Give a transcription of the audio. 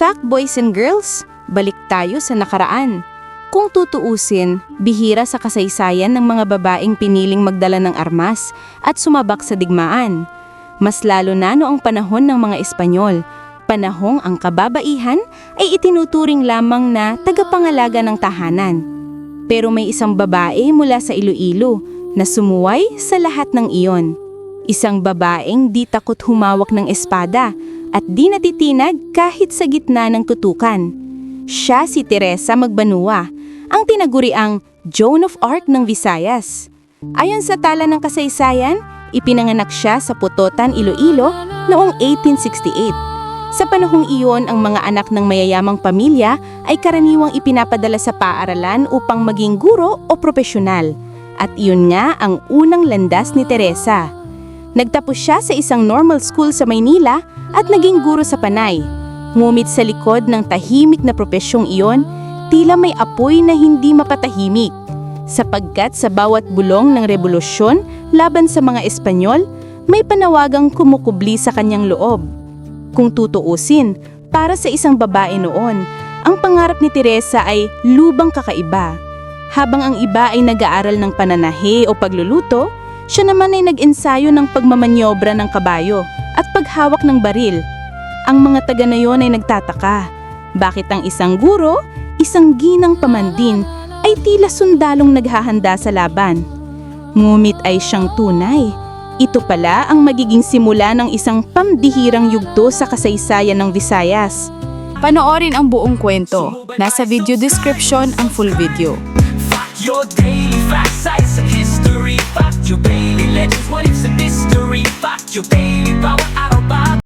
fact, boys and girls, balik tayo sa nakaraan. Kung tutuusin, bihira sa kasaysayan ng mga babaeng piniling magdala ng armas at sumabak sa digmaan. Mas lalo na noong panahon ng mga Espanyol, panahong ang kababaihan ay itinuturing lamang na tagapangalaga ng tahanan. Pero may isang babae mula sa Iloilo na sumuway sa lahat ng iyon. Isang babaeng di takot humawak ng espada at di natitinag kahit sa gitna ng tutukan. Siya si Teresa Magbanua, ang tinaguriang Joan of Arc ng Visayas. Ayon sa tala ng kasaysayan, ipinanganak siya sa Putotan, Iloilo noong 1868. Sa panahong iyon, ang mga anak ng mayayamang pamilya ay karaniwang ipinapadala sa paaralan upang maging guro o propesyonal. At iyon nga ang unang landas ni Teresa. Nagtapos siya sa isang normal school sa Maynila at naging guro sa Panay. Ngumit sa likod ng tahimik na propesyong iyon, tila may apoy na hindi mapatahimik. Sapagkat sa bawat bulong ng revolusyon laban sa mga Espanyol, may panawagang kumukubli sa kanyang loob. Kung tutuusin, para sa isang babae noon, ang pangarap ni Teresa ay lubang kakaiba. Habang ang iba ay nag-aaral ng pananahe o pagluluto, siya naman ay nag-ensayo ng pagmamanyobra ng kabayo at paghawak ng baril. Ang mga taga na yon ay nagtataka. Bakit ang isang guro, isang ginang pamandin, ay tila sundalong naghahanda sa laban? Ngumit ay siyang tunay. Ito pala ang magiging simula ng isang pambihirang yugto sa kasaysayan ng Visayas. Panoorin ang buong kwento. Nasa video description ang full video. Your daily facts, sites and history. Fact your daily legends, what it's a mystery. Fact your daily